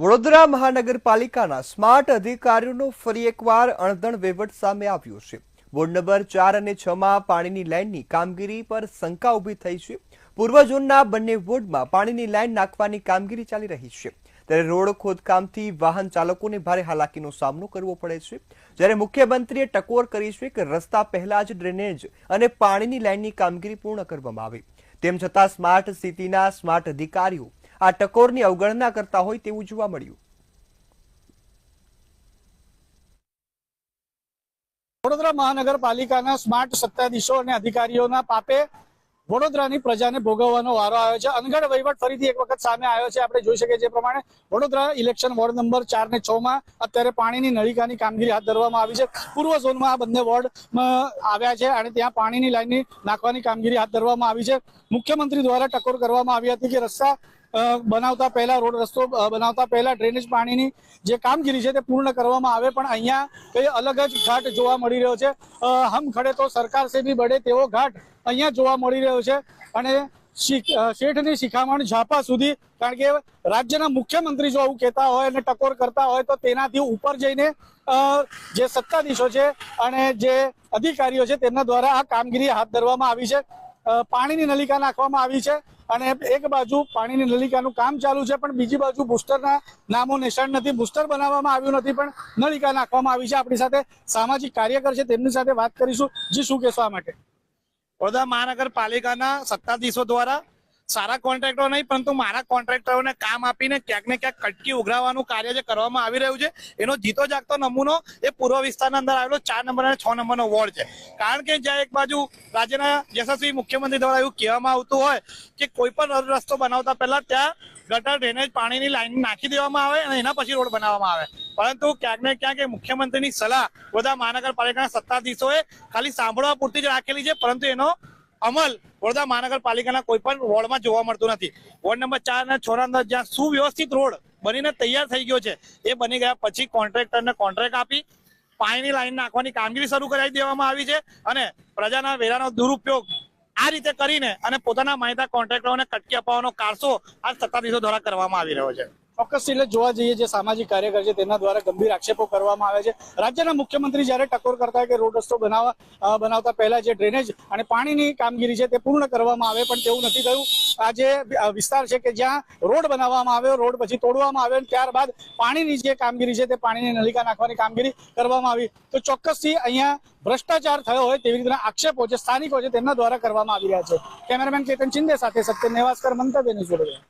વડોદરા મહાનગરપાલિકાના સ્માર્ટ અધિકારીઓનો ફરી એકવાર અણધણ વહીવટ સામે આવ્યો છે. વોર્ડ નંબર ચાર અને છ માં પાણીની લાઇનની કામગીરી પર શંકા ઊભી થઈ છે. પૂર્વ ઝોનના બંને વોર્ડમાં પાણીની લાઇન નાખવાની કામગીરી ચાલી રહી છે. ત્યારે રોડ ખોદકામથી વાહન ચાલકોને ભારે હાલાકીનો સામનો કરવો પડે છે. જ્યારે મુખ્યમંત્રીએ ટકોર કરી છે કે રસ્તા પહેલા જ ડ્રેનેજ અને પાણીની લાઇનની કામગીરી પૂર્ણ કરવામાં આવે. તેમ છતાં સ્માર્ટ સિટીના સ્માર્ટ અધિકારીઓ આ ટકોરની અવગણના કરતા હોય તેવું જોવા મળ્યું. વડોદરા મહાનગરપાલિકાના સ્માર્ટ સત્તાધીશો અને અધિકારીઓના પાપે વડોદરાની પ્રજાને ભોગવવાનો વારો આવ્યો છે. અનગઢ વહીવટ ફરીથી એક વખત સામે આવ્યો છે. આપણે જોઈ શકીએ છીએ પ્રમાણે વડોદરા ઇલેક્શન વોર્ડ નંબર ચાર ને છ માં અત્યારે પાણીની નળિકાની કામગીરી હાથ ધરવામાં આવી છે. પૂર્વ ઝોનમાં આ બંને વોર્ડમાં આવ્યા છે અને ત્યાં પાણીની લાઈનની નાખવાની કામગીરી હાથ ધરવામાં આવી છે. મુખ્યમંત્રી દ્વારા ટકોર કરવામાં આવી હતી કે રસ્તા બનાવતા પહેલા, રોડ રસ્તો બનાવતા પહેલા ડ્રેનેજ પાણીની જે કામગીરી છે તે પૂર્ણ કરવામાં આવે, પણ અહીંયા કઈ અલગ જ ઘાટ જોવા મળી રહ્યો છે. હમ ખડે તો સરકાર સે ભી બડે તેવો ઘાટ અહીંયા જોવા મળી રહ્યો છે. અને શેઠની શિખામણ ઝાપા સુધી, કારણ કે રાજ્યના મુખ્યમંત્રી જો આવું કહેતા હોય અને ટકોર કરતા હોય, તો તેનાથી ઉપર જઈને જે સત્તાધીશો છે અને જે અધિકારીઓ છે તેમના દ્વારા આ કામગીરી હાથ ધરવામાં આવી છે. પાણીની નલિકા નાખવામાં આવી છે. અને એક બાજુ પાણીની નલિકાનું કામ ચાલુ છે, પણ બીજી બાજુ બુસ્ટરના નામો નિશાન નથી. બુસ્ટર બનાવવામાં આવ્યું નથી, પણ નલિકા નાખવામાં આવી છે. આપણી સાથે સામાજિક કાર્યકર છે, તેમની સાથે વાત કરીશું. જે, શું કેસવા માટે? વડોદરા મહાનગરપાલિકાના સત્તાધીશો દ્વારા સારા કોન્ટ્રાક્ટરો નહીં, પરંતુ મારા કોન્ટ્રાક્ટરોને કામ આપીને ક્યાંક ને ક્યાંક કટકી ઉઘરાવવાનું કાર્ય જે કરવામાં આવી રહ્યું છે, એનો જીતો જાગતો નમૂનો એ પૂર્વ વિસ્તારના અંદર આવેલો ચાર નંબર અને છ નંબરનો વોર્ડ છે. કારણ કે જ્યાં એક બાજુ રાજ્યના યશસ્વી મુખ્યમંત્રી દ્વારા એવું કહેવામાં આવતું હોય કે કોઈ પણ રસ્તો બનાવતા પહેલા ત્યાં ગટર, ડ્રેનેજ, પાણીની લાઈન નાખી દેવામાં આવે અને એના પછી રોડ બનાવવામાં આવે. પરંતુ ક્યાંક ને ક્યાંક મુખ્યમંત્રીની સલાહ બધા મહાનગરપાલિકાના સત્તાધીશોએ ખાલી સાંભળવા પૂરતી જ રાખેલી છે, પરંતુ એનો અમલ વડોદરા મહાનગરપાલિકાના કોઈ પણ વોર્ડમાં જોવા મળતું નથી. વોર્ડ નંબર ચાર અને છ અંદર જ્યાં સુવ્યવસ્થિત રોડ બનીને તૈયાર થઈ ગયો છે, એ બની ગયા પછી કોન્ટ્રાક્ટરને કોન્ટ્રાક્ટ આપી, પાણીની લાઈન નાખવાની કામગીરી શરૂ કરાવી દેવામાં આવી છે અને પ્રજાના વેરાનો દુરુપયોગ આ રીતે કરીને અને પોતાના માહિતા કોન્ટ્રાક્ટરોને કટકી અપાવવાનો કારસો આ સત્તાધીશો દ્વારા કરવામાં આવી રહ્યો છે. ચોક્કસ જોવા જઈએ જે સામાજિક કાર્યકર છે, તેના દ્વારા ગંભીર આક્ષેપો કરવામાં આવે છે. રાજ્યના મુખ્યમંત્રી જ્યારે ટકોર કરતા કે રોડ રસ્તો બનાવવા બનાવતા પહેલા જે ડ્રેનેજ અને પાણીની કામગીરી છે તે પૂર્ણ કરવામાં આવે, પણ તેવું નથી થયું. આ વિસ્તાર છે કે જ્યાં રોડ બનાવવામાં આવ્યો, રોડ પછી તોડવામાં આવ્યો અને ત્યારબાદ પાણીની જે કામગીરી છે તે પાણીની નલિકા નાખવાની કામગીરી કરવામાં આવી. તો ચોક્કસથી અહીંયા ભ્રષ્ટાચાર થયો હોય તેવી રીતના આક્ષેપો જે સ્થાનિકો છે, તેમના દ્વારા કરવામાં આવી રહ્યા છે. કેમેરામેન કેતન ચિંદે સાથે સત્ય નેવાસકર મંતવ્ય વડોદરા